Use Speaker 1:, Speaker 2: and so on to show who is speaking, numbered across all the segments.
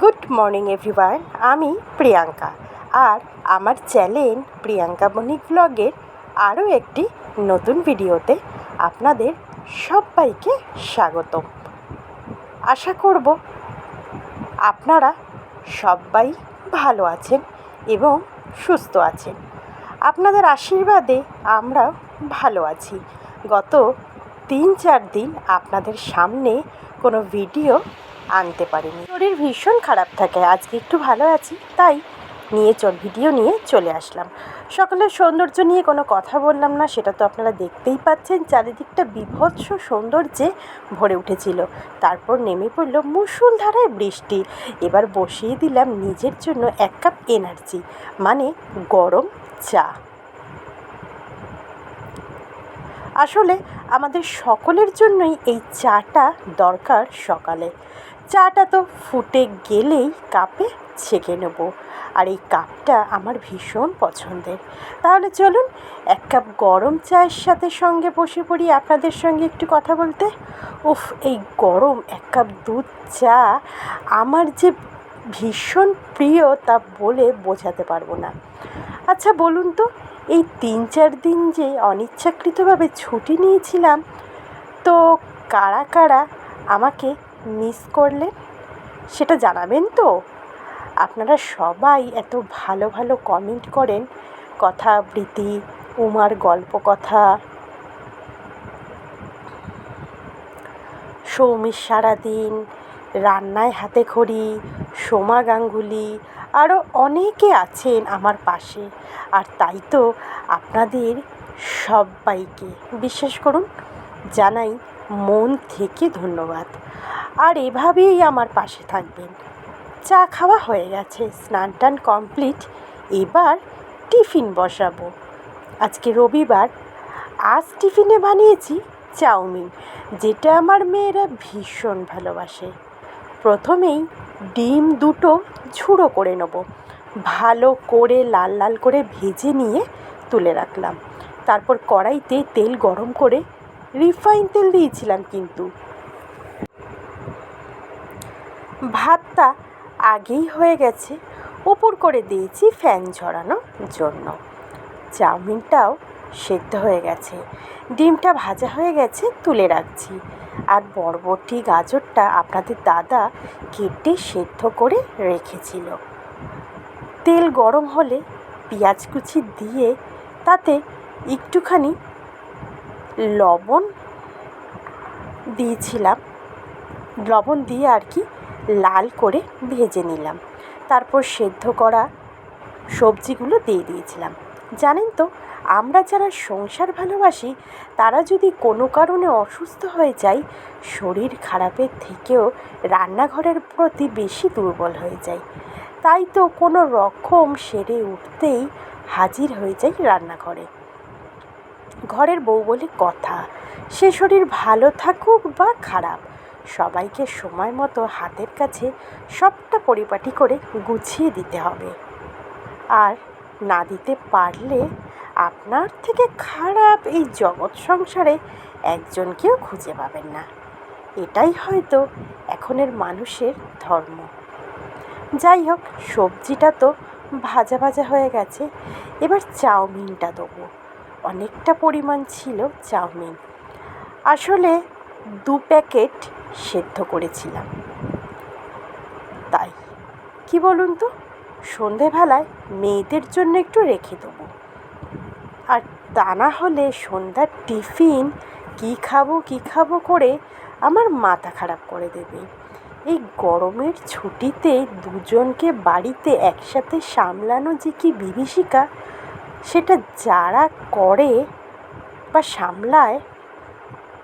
Speaker 1: Good morning everyone আমি প্রিয়াঙ্কা। আর আমার channel Priyanka বণিক ব্লগের আরও একটি নতুন ভিডিওতে আপনাদের সবাইকে স্বাগত আশা করব আপনারা সবাই ভালো আছেন এবং সুস্থ আছেন। আপনাদের আশীর্বাদে আমরা ভালো আছি। গত তিন চার দিন আপনাদের সামনে কোনো ভিডিও আনতে পারিনি। শরীর ভীষণ খারাপ থাকে। আজকে একটু ভালো আছি, তাই নিয়ে চল, ভিডিও নিয়ে চলে আসলাম। সকালের সৌন্দর্য নিয়ে কোনো কথা বললাম না, সেটা তো আপনারা দেখতেই পাচ্ছেন, চারিদিকটা বিভৎস সৌন্দর্যে ভরে উঠেছিল। তারপর নেমে পড়ল মুষলধারায় বৃষ্টি। এবার বসিয়ে দিলাম নিজের জন্য এক কাপ এনার্জি মানে গরম চা। আসলে আমাদের সকলের জন্যই এই চাটা দরকার সকালে। চাটা তো ফুটে গেলেই কাপে ছেঁকে নেব। আর এই কাপটা আমার ভীষণ পছন্দের। তাহলে চলুন এক কাপ গরম চায়ের সাথে সঙ্গে বসে পড়ি আপনাদের সঙ্গে একটু কথা বলতে। উফ, এই গরম এক কাপ দুধ চা আমার যে ভীষণ প্রিয় তা বলে বোঝাতে পারব না। আচ্ছা বলুন তো, এই তিন চার দিন যে অনিচ্ছাকৃতভাবে ছুটি নিয়েছিলাম, তো কারা কারা আমাকে মিস করলেন? সেটা জানাবেন তো? আপনারা সবাই এত ভালো ভালো কমেন্ট করেন, কথা আবৃত্তি উমার গল্প কথা। সৌমির সারাদিন রান্নায় হাতে খড়ি, সোমা গাঙ্গুলি আরও অনেকে আছেন আমার পাশে। আর তাই তো আপনাদের সবাইকে বিশ্বাস করুন, জানাই মন থেকে ধন্যবাদ। আর এভাবেই আমার পাশে থাকবেন। চা খাওয়া হয়ে গেছে, স্নান টান কমপ্লিট, এবার টিফিন বসাবো। আজকে রবিবার, আজ টিফিনে বানিয়েছি চাউমিন, যেটা আমার মেয়েরা ভীষণ ভালোবাসে। প্রথমেই ডিম দুটো ঝুড়ো করে নেব। ভালো করে লাল লাল করে ভেজে নিয়ে তুলে রাখলাম। তারপর কড়াইতে তেল গরম করে রিফাইন তেল দিয়েছিলাম কিন্তু। ভাতটা আগেই হয়ে গেছে। উপর করে দিয়েছি ফ্যান ঝরানোর জন্য। চাউমিনটাও সেদ্ধ হয়ে গেছে। ডিমটা ভাজা হয়ে গেছে তুলে রাখছি। আর বরবটি গাজরটা আপনাদের দাদা কেটে সেদ্ধ করে রেখেছিল। তেল গরম হলে পেঁয়াজ কুচি দিয়ে তাতে একটুখানি লবণ দিয়েছিলাম। লবণ দিয়ে আর কি লাল করে ভেজে নিলাম। তারপর সেদ্ধ করা সবজিগুলো দিয়ে দিয়েছিলাম। জানেন তো, আমরা যারা সংসার ভালোবাসি, তারা যদি কোনো কারণে অসুস্থ হয়ে যায়, শরীর খারাপের থেকেও রান্নাঘরের প্রতি বেশি দুর্বল হয়ে যায়। তাই তো কোনো রকম সেরে উঠতেই হাজির হয়ে যাই রান্নাঘরে। ঘরের বউ বলে কথা, সে শরীর ভালো থাকুক বা খারাপ, সবাইকে সময় মতো হাতের কাছে সবটা পরিপাটি করে গুছিয়ে দিতে হবে। আর না দিতে পারলে আপনার থেকে খারাপ এই জগৎ সংসারে একজনকেও খুঁজে পাবেন না। এটাই হয়তো এখনের মানুষের ধর্ম। যাই হোক, সবজিটা তো ভাজা ভাজা হয়ে গেছে। এবার চাউমিনটা দেবো। অনেকটা পরিমাণ ছিল চাউমিন। আসলে দু প্যাকেট সেদ্ধ করেছিলাম। তাই, কি বলুন তো? সন্ধেবেলায় মেয়েদের জন্য একটু রেখে দেবো। আর তা না হলে সন্ধ্যার টিফিন কী খাব কী খাব করে আমার মাথা খারাপ করে দেবে। এই গরমের ছুটিতে দুজনকে বাড়িতে একসাথে সামলানো যে কি বিভীষিকা, সেটা যারা করে বা সামলায়,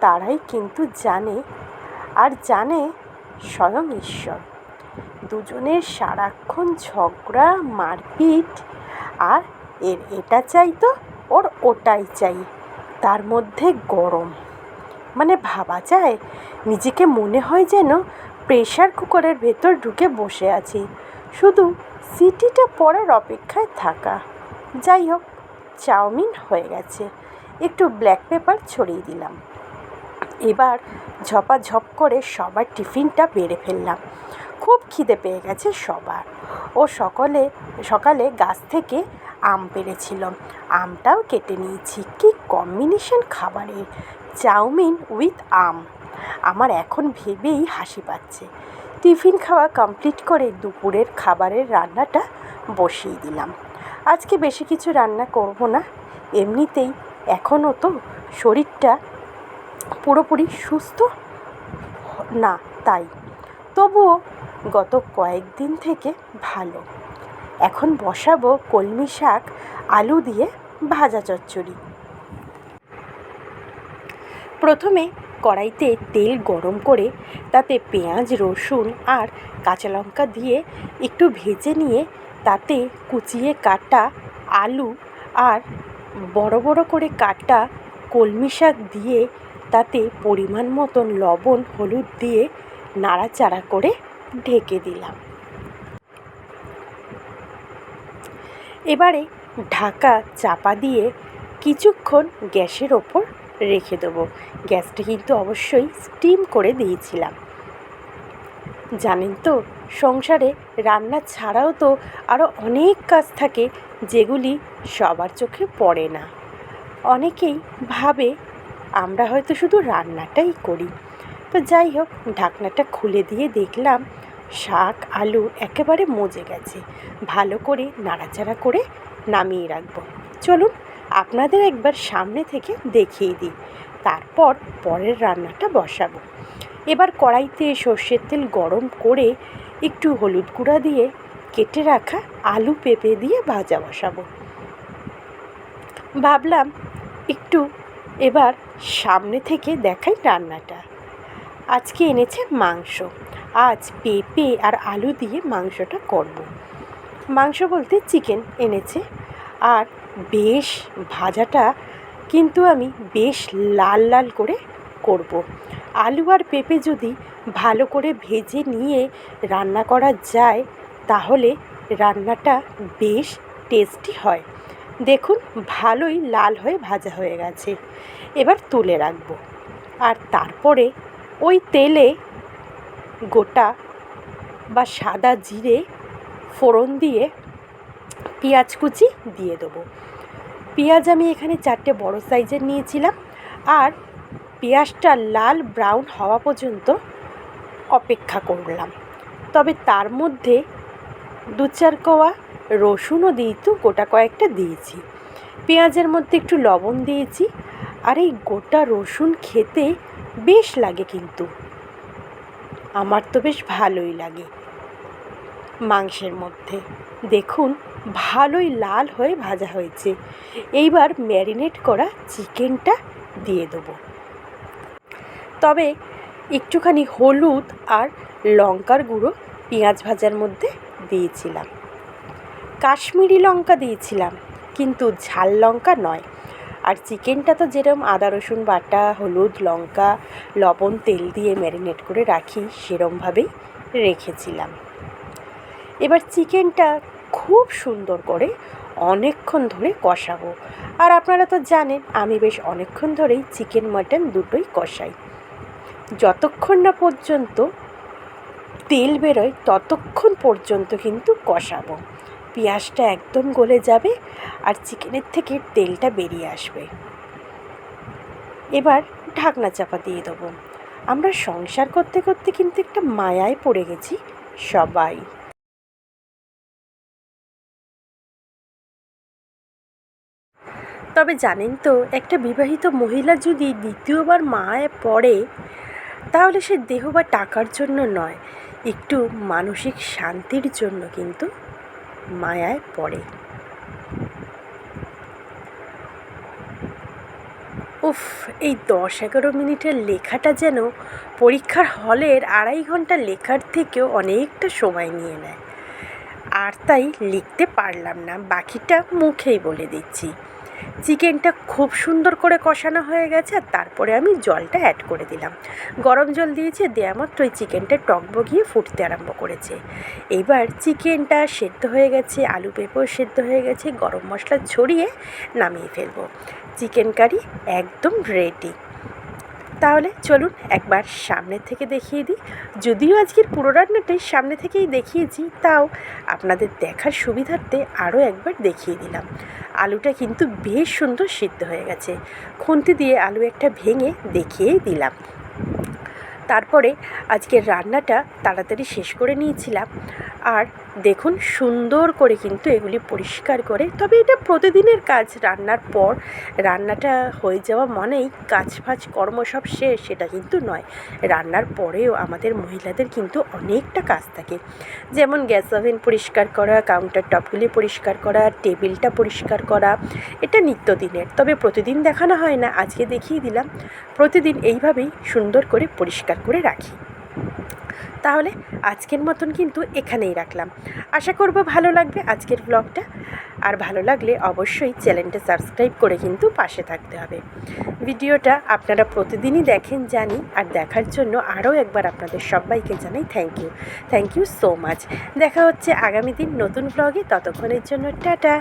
Speaker 1: তারাই কিন্তু জানে, আর জানে স্বয়ং ঈশ্বর। দুজনের সারাক্ষণ ঝগড়া, মারপিট, আর এর এটা চাই তো, ওর ওটাই চাই। তার মধ্যে গরম। মানে ভাবা যায়, নিজেকে মনে হয় যেন প্রেশার কুকারের ভেতর ঢুকে বসে আছি। শুধু সিটিটা পড়ার অপেক্ষায় থাকা। যাই হোক, চাউমিন হয়ে গেছে। একটু ব্ল্যাক পেপার ছড়িয়ে দিলাম। এবার ঝপাঝপ করে সবার টিফিনটা বেড়ে ফেললাম। খিদে পেয়ে গেছে সবার। ও সকলে, সকালে গাছ থেকে আম পেড়েছিল আমটাও কেটে নিয়েছি। কি কম্বিনেশন খাবারের। চাউমিন উইথ আম। আমার এখন ভেবেই হাসি পাচ্ছে। টিফিন খাওয়া কমপ্লিট করে দুপুরের খাবারের রান্নাটা বসিয়ে দিলাম। আজকে বেশি কিছু রান্না করব না। এমনিতেই এখনও তো শরীরটা পুরোপুরি সুস্থ? না, তাই। তবুও গত কয়েকদিন থেকে ভালো। এখন বসাবো কলমি শাক, আলু দিয়ে ভাজা চচ্চড়ি। প্রথমে কড়াইতে তেল গরম করে তাতে পেঁয়াজ, রসুন আর কাঁচা লঙ্কা দিয়ে একটু ভেজে নিয়ে তাতে কুচিয়ে কাটা আলু আর বড় বড় করে কাটা কলমি শাক দিয়ে তাতে পরিমাণ মতন লবণ, হলুদ দিয়ে নাড়াচাড়া করে ঢেকে দিলাম। এবারে ঢাকা চাপা দিয়ে কিছুক্ষণ গ্যাসের ওপর রেখে দেবো। গ্যাসটা কিন্তু অবশ্যই স্টিম করে দিয়েছিলাম। জানেন তো, সংসারে রান্না ছাড়াও তো আরও অনেক কাজ থাকে যেগুলি সবার চোখে পড়ে না। অনেকেই ভাবে, আমরা হয়তো শুধু রান্নাটাই করি। তো যাই হোক, ঢাকনাটা খুলে দিয়ে দেখলাম শাক, আলু একেবারে মজে গেছে। ভালো করে নাড়াচাড়া করে নামিয়ে রাখব। চলুন, আপনাদের একবার সামনে থেকে দেখিয়ে দিই। তারপর পরের রান্নাটা বসাবো। এবার কড়াইতে সর্ষের তেল গরম করে একটু হলুদ গুঁড়া দিয়ে কেটে রাখা আলু পেঁপে দিয়ে ভাজা বসাবো। ভাবলাম একটু এবার সামনে থেকে দেখাই রান্নাটা। আজকে এনেছে মাংস। আজ পেঁপে আর আলু দিয়ে মাংসটা করব। মাংস বলতে চিকেন এনেছে। আর বেশ ভাজাটা কিন্তু আমি বেশ লাল লাল করে করব। আলু আর পেঁপে যদি ভালো করে ভেজে নিয়ে রান্না করা যায়, তাহলে রান্নাটা বেশ টেস্টি হয়। দেখুন, ভালোই লাল হয়ে ভাজা হয়ে গেছে। এবার তুলে রাখব। আর তারপরে ওই তেলে গোটা বা সাদা জিরে ফোড়ন দিয়ে পেঁয়াজ কুচি দিয়ে দেবো। পেঁয়াজ আমি এখানে চারটে বড় সাইজের নিয়েছিলাম আর পেঁয়াজটা লাল ব্রাউন হওয়া পর্যন্ত অপেক্ষা করলাম। তবে তার মধ্যে দু চার কোয়া রসুনও দিই তো গোটা কয়েকটা দিয়েছি। পেঁয়াজের মধ্যে একটু লবণ দিয়েছি আর এই গোটা রসুন খেতে বেশ লাগে কিন্তু। আমার তো বেশ ভালোই লাগে মাংসের মধ্যে। দেখুন, ভালোই লাল হয়ে ভাজা হয়েছে। এইবার ম্যারিনেট করা চিকেনটা দিয়ে দেবো। তবে একটুখানি হলুদ আর লঙ্কার গুঁড়ো পেঁয়াজ ভাজার মধ্যে দিয়েছিলাম। কাশ্মীরি লঙ্কা দিয়েছিলাম, কিন্তু ঝাল লঙ্কা নয়। আর চিকেনটা তো যেরকম আদা, রসুন বাটা, হলুদ, লঙ্কা, লবণ, তেল দিয়ে ম্যারিনেট করে রাখি, সেরমভাবেই রেখেছিলাম। এবার চিকেনটা খুব সুন্দর করে অনেকক্ষণ ধরে কষাবো। আর আপনারা তো জানেন, আমি বেশ অনেকক্ষণ ধরেই চিকেন, মাটন দুটোই কষাই। যতক্ষণ না পর্যন্ত তেল বেরোয়, ততক্ষণ পর্যন্ত কিন্তু কষাবো। পেঁয়াজটা একদম গলে যাবে আর চিকেনের থেকে তেলটা বেরিয়ে আসবে। এবার ঢাকনা চাপা দিয়ে দেবো। আমরা সংসার করতে করতে কিন্তু একটা মায়ায় পড়ে গেছি সবাই। তবে জানেন তো, একটা বিবাহিত মহিলা যদি দ্বিতীয়বার মায়ে পড়ে, তাহলে সে দেহ বা টাকার জন্য নয়, একটু মানসিক শান্তির জন্য কিন্তু মায়ায় পড়ে। উফ, এই দশ এগারো মিনিটের লেখাটা যেন পরীক্ষার হলের আড়াই ঘণ্টা লেখার থেকেও অনেকটা সময় নিয়ে নেয়। আর তাই লিখতে পারলাম না, বাকিটা মুখেই বলে দিচ্ছি। চিকেনটা খুব সুন্দর করে কষানো হয়ে গেছে আর তারপরে আমি জলটা অ্যাড করে দিলাম। গরম জল দিয়েছি দেওয়া ওই চিকেনটা টক বগিয়ে ফুটতে আরম্ভ করেছে। এবার চিকেনটা সেদ্ধ হয়ে গেছে, আলু পেঁপেও সেদ্ধ হয়ে গেছে, গরম মশলা ছড়িয়ে নামিয়ে ফেলব। চিকেন কারি একদম রেডি তাহলে চলুন একবার সামনে থেকে দেখিয়ে দিই। যদিও আজকের পুরো রান্নাটাই সামনে থেকেই দেখিয়েছি, তাও আপনাদের দেখার সুবিধার্থে আরও একবার দেখিয়ে দিলাম। আলুটা কিন্তু বেশ সুন্দর সিদ্ধ হয়ে গেছে। খুন্তি দিয়ে আলু একটা ভেঙে দেখিয়েই দিলাম। তারপরে আজকের রান্নাটা তাড়াতাড়ি শেষ করে নিয়েছিলাম। আর দেখুন, সুন্দর করে কিন্তু এগুলি পরিষ্কার করে। তবে এটা প্রতিদিনের কাজ, রান্নার পর। রান্নাটা হয়ে যাওয়া মানেই কাজ ফাজ, কর্ম সব শেষ, সেটা কিন্তু নয়। রান্নার পরেও আমাদের মহিলাদের কিন্তু অনেকটা কাজ থাকে। যেমন গ্যাস ওভেন পরিষ্কার করা, কাউন্টার টপগুলি পরিষ্কার করা, টেবিলটা পরিষ্কার করা, এটা নিত্যদিনের। তবে প্রতিদিন দেখানো হয় না, আজকে দেখিয়ে দিলাম। প্রতিদিন এইভাবেই সুন্দর করে পরিষ্কার করে রাখি। তাহলে আজকের মতন কিন্তু এখানেই রাখলাম। আশা করব ভালো লাগবে আজকের ব্লগটা আর ভালো লাগলে অবশ্যই চ্যানেলটা সাবস্ক্রাইব করে কিন্তু পাশে থাকতে হবে। ভিডিওটা আপনারা প্রতিদিনই দেখেন, জানি, আর দেখার জন্য আরও একবার আপনাদের সবাইকে জানাই thank you thank you so much দেখা হচ্ছে আগামী দিন নতুন ব্লগে ততক্ষণের জন্য টাটা।